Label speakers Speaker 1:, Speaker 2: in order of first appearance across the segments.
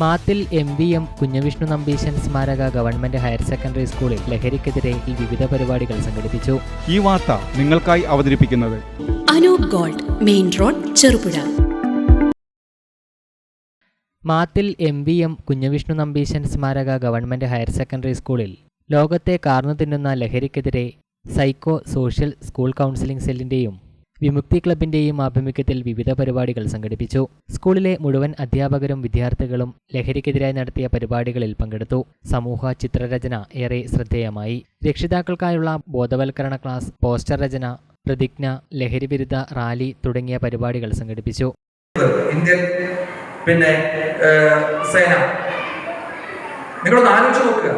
Speaker 1: Mathil M V M Kunjavishnu Nambeesan സ്മാരക government higher secondary സ്കൂളിൽ ലഹരിക്കെതിരെ ഈ വിവിധ പരിപാടികൾ സംഘടിപ്പിച്ചു.
Speaker 2: ഈ വാർത്ത നിങ്ങൾക്കായി അവതരിപ്പിക്കുന്നത്
Speaker 3: Anoop gold main road Cherupuzha.
Speaker 1: Mathil M V M Kunjavishnu Nambeesan സ്മാരക ഗവൺമെന്റ് ഹയർ സെക്കൻഡറി സ്കൂളിൽ ലോകത്തെ കാർന്നു തിന്നുന്ന ലഹരിക്കെതിരെ സൈക്കോ സോഷ്യൽ സ്കൂൾ കൗൺസിലിംഗ് സെല്ലിന്റെയും വിമുക്തി ക്ലബിന്റെയും ആഭിമുഖ്യത്തിൽ വിവിധ പരിപാടികൾ സംഘടിപ്പിച്ചു. സ്കൂളിലെ മുഴുവൻ അധ്യാപകരും വിദ്യാർത്ഥികളും ലഹരിക്കെതിരായി നടത്തിയ പരിപാടികളിൽ പങ്കെടുത്തു. സമൂഹ ചിത്രരചന ഏറെ ശ്രദ്ധേയമായി. രക്ഷിതാക്കൾക്കായുള്ള ബോധവൽക്കരണ ക്ലാസ് പോസ്റ്റർ രചന പ്രതിജ്ഞ ലഹരിവിരുദ്ധ റാലി തുടങ്ങിയ പരിപാടികൾ സംഘടിപ്പിച്ചു.
Speaker 4: പിന്നെ സേന. നിങ്ങളൊന്ന് ആലോചിച്ച് നോക്കുക.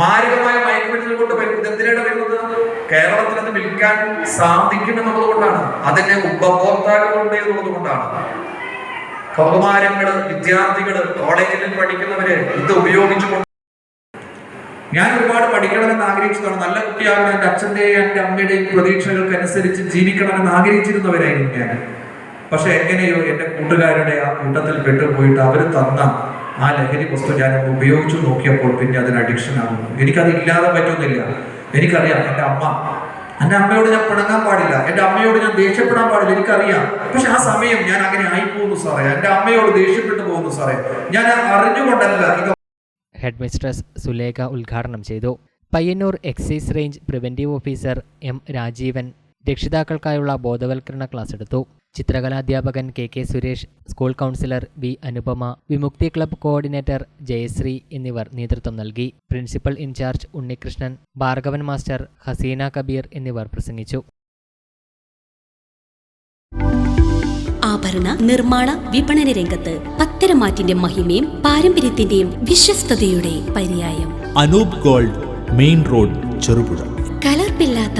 Speaker 4: മാരകമായ മയക്കുമരുന്നുകൾ കൊണ്ട് വരും ഇതെന്തിനാണ് വരുന്നത് കേരളത്തിൽ അത് വിൽക്കാൻ സാധിക്കുമെന്നുള്ളത് കൊണ്ടാണ് അതിന്റെ ഉപഭോക്താക്കളുണ്ട് എന്നുള്ളത് കൊണ്ടാണ് കൗമാരങ്ങൾ വിദ്യാർത്ഥികൾ കോളേജിൽ പഠിക്കുന്നവര് ഇത് ഉപയോഗിച്ചുകൊണ്ട് ഞാൻ ഒരുപാട് പഠിക്കണമെന്ന് ആഗ്രഹിച്ചതാണ്. നല്ല കുട്ടിയാകണം എന്റെ അച്ഛന്റെയും എന്റെ അമ്മയുടെയും പ്രതീക്ഷകൾക്ക് അനുസരിച്ച് ജീവിക്കണമെന്ന് ആഗ്രഹിച്ചിരുന്നവരായിരുന്നു ഞാൻ. പക്ഷെ എങ്ങനെയോ എന്റെ കൂട്ടുകാരുടെ ആ കൂട്ടത്തിൽ പെട്ടുപോയിട്ട് അവർ തന്ന ആ ലഹരി വസ്തു ഞാൻ ഉപയോഗിച്ചു നോക്കിയപ്പോൾ പിന്നെ അതിന് അഡിക്ഷൻ ആകുന്നു. എനിക്കത് ഇല്ലാതെ പറ്റുന്നില്ല. എനിക്കറിയാം എന്റെ അമ്മ. എന്റെ അമ്മയോട് ഞാൻ പിണങ്ങാൻ പാടില്ല. എന്റെ അമ്മയോട് ഞാൻ ദേഷ്യപ്പെടാൻ പാടില്ല. എനിക്കറിയാം. പക്ഷെ ആ സമയം ഞാൻ അങ്ങനെ ആയിപ്പോകുന്നു സാറേ. എന്റെ അമ്മയോട് ദേഷ്യപ്പെട്ടു പോകുന്നു സാറേ. ഞാൻ അറിഞ്ഞുകൊണ്ടല്ല ഇത്
Speaker 1: ഹെഡ് മിസ്ട്രസ് സുലേഖ ഉദ്ഘാടനം ചെയ്തു. Payyanur excise range preventive officer M Rajeevan രക്ഷിതാക്കൾക്കായുള്ള ബോധവൽക്കരണ ക്ലാസ് എടുത്തു. ചിത്രകലാധ്യാപകൻ K K Suresh school counsellor V Anupama Vimukthi club coordinator Jayasree എന്നിവർ നേതൃത്വം നൽകി. Principal in charge Unnikrishnan Bhargavan master Haseena Kabeer എന്നിവർ പ്രസംഗിച്ചു.
Speaker 3: ആഭരണ നിർമ്മാണ വിപണന രംഗത്ത് പത്തരമാറ്റിന്റെ മഹിമയും പാരമ്പര്യത്തിന്റെയും വിശ്വസ്തയുടെ പര്യായം.
Speaker 5: Anoop gold main road Cherupuzha.
Speaker 3: കലർപ്പില്ലാത്ത